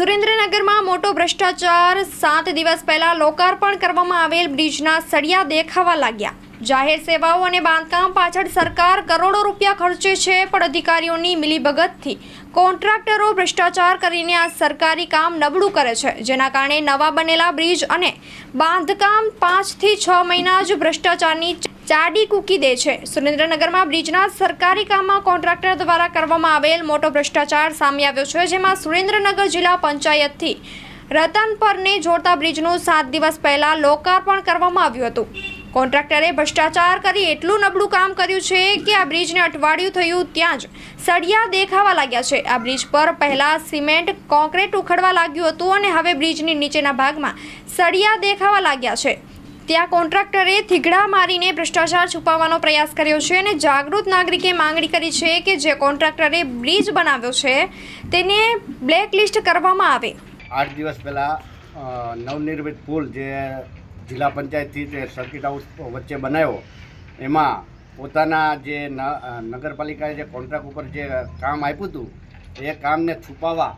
સુરેન્દ્રનગરમાં મોટો ભ્રષ્ટાચાર. સાત દિવસ પહેલા લોકાર્પણ કરવામાં આવેલ બ્રિજના સળિયા દેખાવા લાગ્યા. જાહેર સેવાઓ અને બાંધકામ પાછળ સરકાર કરોડો રૂપિયા ખર્ચે છે, પણ અધિકારીઓની મિલીભગતથી કોન્ટ્રાક્ટરો ભ્રષ્ટાચાર કરીને આ સરકારી કામ નબળું કરે છે, જેના કારણે નવા બનેલા બ્રિજ અને બાંધકામ પાંચથી છ મહિના જ ભ્રષ્ટાચારની ચાડી કૂકી દે છે. સુરેન્દ્રનગરમાં બ્રિજના સરકારી કામમાં કોન્ટ્રાક્ટર દ્વારા કરવામાં આવેલ મોટો ભ્રષ્ટાચાર સામે આવ્યો છે, જેમાં સુરેન્દ્રનગર જિલ્લા પંચાયતથી રતનપરને જોડતા બ્રિજનું સાત દિવસ પહેલા લોકાર્પણ કરવામાં આવ્યું હતું. કોન્ટ્રાક્ટરે ભ્રષ્ટાચાર કરી એટલું નબળું કામ કર્યું છે કે આ બ્રિજને અઠવાડિયું થયું ત્યાં જ સળિયા દેખાવા લાગ્યા છે. આ બ્રિજ પર પહેલાં સિમેન્ટ કોન્ક્રીટ ઉખડવા લાગ્યું હતું અને હવે બ્રિજની નીચેના ભાગમાં સળિયા દેખાવા લાગ્યા છે. ત્યાં કોન્ટ્રાક્ટરે થીગડા મારીને ભ્રષ્ટાચાર છુપાવવાનો પ્રયાસ કર્યો છે અને જાગૃત નાગરિકે માંગણી કરી છે કે જે કોન્ટ્રાક્ટરે બ્રિજ બનાવ્યો છે તેને બ્લેકલિસ્ટ કરવામાં આવે. આઠ દિવસ પહેલાં નવનિર્મિત પુલ જે જિલ્લા પંચાયતથી તે સર્કિટ હાઉસ વચ્ચે બનાવ્યો, એમાં પોતાના જે નગરપાલિકાએ જે કોન્ટ્રાક્ટ ઉપર જે કામ આપ્યું હતું, એ કામને છુપાવવા.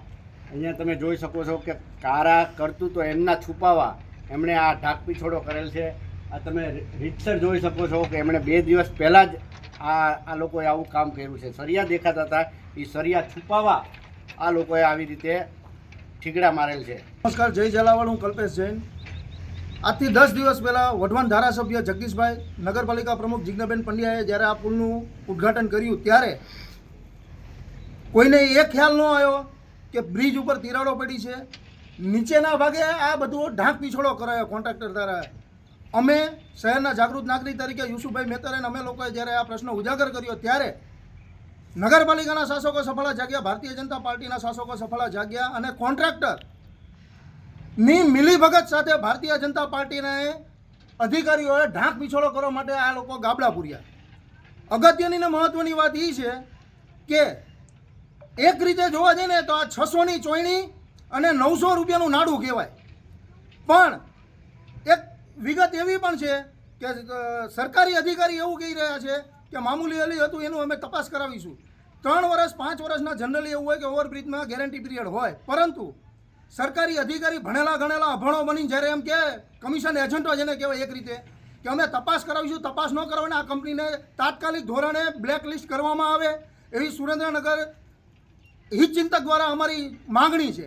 અહીંયા તમે જોઈ શકો છો કે કારા કરતું તો એમના છુપાવવા એમણે આ ઢાક પીછોડો કરેલ છે. આ તમે રીતસર જોઈ શકો છો કે એમણે બે દિવસ પહેલાં જ આ આ લોકોએ આવું કામ કર્યું છે. સરિયા દેખાતા હતા. એ સરિયા છુપાવવા આ લોકોએ આવી રીતે ઠીકડા મારેલ છે. નમસ્કાર, જય જલાવડ, હું કલ્પેશ જૈન. આજથી દસ દિવસ પહેલાં વઢવાણ ધારાસભ્ય જગદીશભાઈ, નગરપાલિકા પ્રમુખ જિજ્ઞાબેન પંડ્યાએ જ્યારે આ પુલનું ઉદ્ઘાટન કર્યું ત્યારે કોઈને એ ખ્યાલ ન આવ્યો કે બ્રિજ ઉપર તિરાડો પડી છે. નીચેના ભાગે આ બધું ઢાંક પીછોડો કરાયો કોન્ટ્રાક્ટર દ્વારા. અમે શહેરના જાગૃત નાગરિક તરીકે યુસુફભાઈ મહેતર અને અમે લોકોએ જ્યારે આ પ્રશ્ન ઉજાગર કર્યો ત્યારે નગરપાલિકાના શાસકો સફળા જાગ્યા, ભારતીય જનતા પાર્ટીના શાસકો સફળા જાગ્યા અને કોન્ટ્રાક્ટરની મિલીભગત સાથે ભારતીય જનતા પાર્ટીના અધિકારીઓએ ઢાંક પીછોડો કરવા માટે આ લોકો ગાબડા પૂર્યા. અગત્યની ને મહત્વની વાત એ છે કે એક રીતે જોવા જઈએ ને તો આ છસોની ચોયણી અને નવસો રૂપિયાનું નાડું કહેવાય. પણ એક વિગત એવી પણ છે કે સરકારી અધિકારી એવું કહી રહ્યા છે કે મામૂલી અલી હતું, એનું અમે તપાસ કરાવીશું. ત્રણ વર્ષ, પાંચ વર્ષના જનરલી એવું હોય કે ઓવરબ્રિજમાં ગેરંટી પીરિયડ હોય. પરંતુ સરકારી અધિકારી ભણેલા ગણેલા અભણો બની જ્યારે એમ કે કમિશન એજન્ટો જેને કહેવાય એક રીતે, કે અમે તપાસ કરાવીશું, તપાસ ન કરવાને આ કંપનીને તાત્કાલિક ધોરણે બ્લેકલિસ્ટ કરવામાં આવે, એવી સુરેન્દ્રનગર હિતચિંતક દ્વારા અમારી માંગણી છે.